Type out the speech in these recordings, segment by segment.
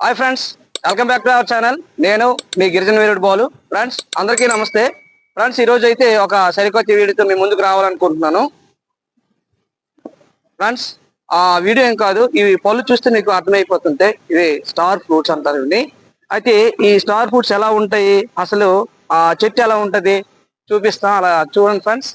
Hi friends welcome back to our channel నేను మీ గిరిజన వీరుడు బాలు. ఫ్రెండ్స్ అందరికీ నమస్తే. ఫ్రెండ్స్ ఈరోజు అయితే ఒక సరికొత్త వీడియోతో మీ ముందుకు రావాలనుకుంటున్నాను. ఫ్రెండ్స్ ఆ వీడియో ఏం కాదు ఇవి పళ్ళు చూస్తే మీకు అర్థమైపోతుంటే ఇవి స్టార్ ఫ్రూట్స్ అంటారు ఇవి. అయితే ఈ స్టార్ ఫ్రూట్స్ ఎలా ఉంటాయి అసలు ఆ చెట్టు ఎలా ఉంటది చూపిస్తాం అలా చూడండి ఫ్రెండ్స్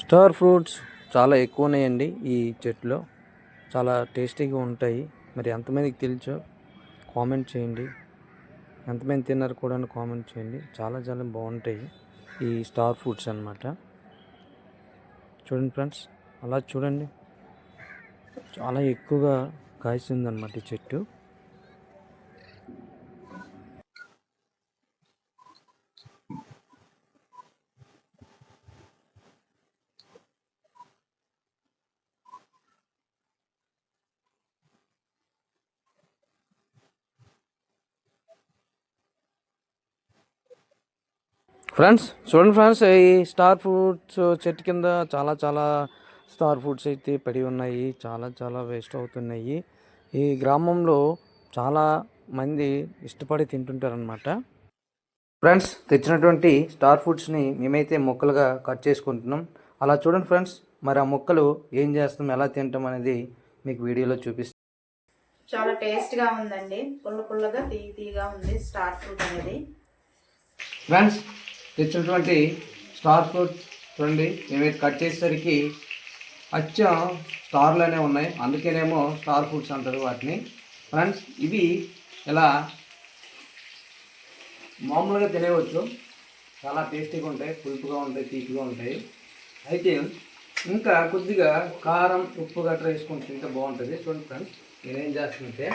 స్టార్ ఫ్రూట్స్ చాలా ఎక్కువ ఉన్నాయండి ఈ చెట్లో. చాలా టేస్టీగా ఉంటాయి. మరి ఎంతమందికి తెలుసో కామెంట్ చేయండి. ఎంతమంది తిన్నారు కూడా కామెంట్ చేయండి. చాలా చాలా బాగుంటాయి ఈ స్టార్ ఫ్రూట్స్ అన్నమాట. చూడండి ఫ్రెండ్స్ అలా చూడండి. చాలా ఎక్కువగా కాస్తుంది అనమాట ఈ చెట్టు. ఫ్రెండ్స్ చూడండి ఫ్రెండ్స్ ఈ స్టార్ ఫ్రూట్స్ చెట్టు కింద చాలా చాలా స్టార్ ఫ్రూట్స్ అయితే పడి ఉన్నాయి. చాలా చాలా వేస్ట్ అవుతున్నాయి. ఈ గ్రామంలో చాలా మంది ఇష్టపడి తింటుంటారనమాట ఫ్రెండ్స్ తెచ్చినటువంటి స్టార్ ఫ్రూట్స్ని మేమైతే ముక్కలుగా కట్ చేసుకుంటున్నాం. అలా చూడండి ఫ్రెండ్స్ మరి ఆ ముక్కలు ఏం చేస్తాం ఎలా తింటాం అనేది మీకు వీడియోలో చూపిస్తాం చాలా టేస్ట్గా ఉందండి. పుల్ల పుల్లగా తీయ తీయగా ఉంది స్టార్ ఫ్రూట్ అనేది. ఫ్రెండ్స్ తెచ్చినటువంటి స్టార్ ఫ్రూట్ చూడండి. మేమైతే కట్ చేసేసరికి అచ్చం స్టార్లోనే ఉన్నాయి. అందుకేనేమో స్టార్ ఫ్రూట్స్ అంటారు వాటిని. ఫ్రెండ్స్ ఇవి ఇలా మామూలుగా తినేయవచ్చు. చాలా టేస్టీగా ఉంటాయి పులుపుగా ఉంటాయి తీపిగా ఉంటాయి. అయితే ఇంకా కొద్దిగా కారం ఉప్పు గట్రా వేసుకొని తింటే బాగుంటుంది. చూడండి ఫ్రెండ్స్ నేనేం చేస్తుంటే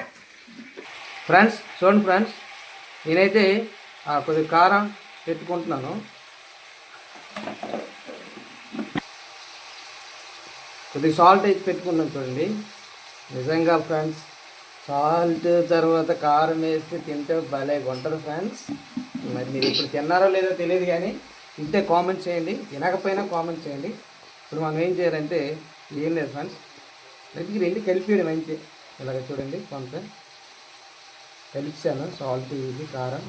ఫ్రెండ్స్ చూడండి ఫ్రెండ్స్ నేనైతే కొద్దిగా కారం పెట్టుకుంటున్నాను. కొద్దిగా సాల్ట్ వేసి పెట్టుకున్నాను చూడండి. నిజంగా ఫ్రెండ్స్ సాల్ట్ తర్వాత కారం వేస్తే తింటే భలే ఉంటుంది ఫ్రెండ్స్ మరి మీరు ఇప్పుడు తిన్నారో లేదో తెలియదు కానీ తింటే కామెంట్ చేయండి. తినకపోయినా కామెంట్ చేయండి. ఇప్పుడు మనం ఏం చేయాలంటే ఏం లేదు ఫ్రెండ్స్ రెండు రెండు కలిపేయడం అంతే. ఇలాగ చూడండి కొంత కలిపాను సాల్ట్ ఇది కారం.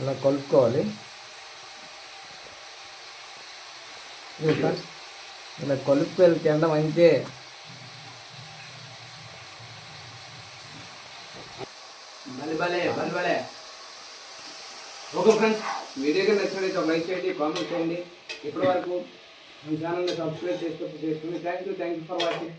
ఇలా కలుపుకోవాలి. ఇలా కలుపుకొని తినడం అంతే ఓకే ఫ్రెండ్స్ వీడియోకి నచ్చినట్లయితే ఒక లైక్ చేయండి కామెంట్ చేయండి. ఇప్పటి వరకు మీ ఛానల్ని సబ్స్క్రైబ్ చేసుకోవచ్చు చేసుకుని thank you thank you for watching.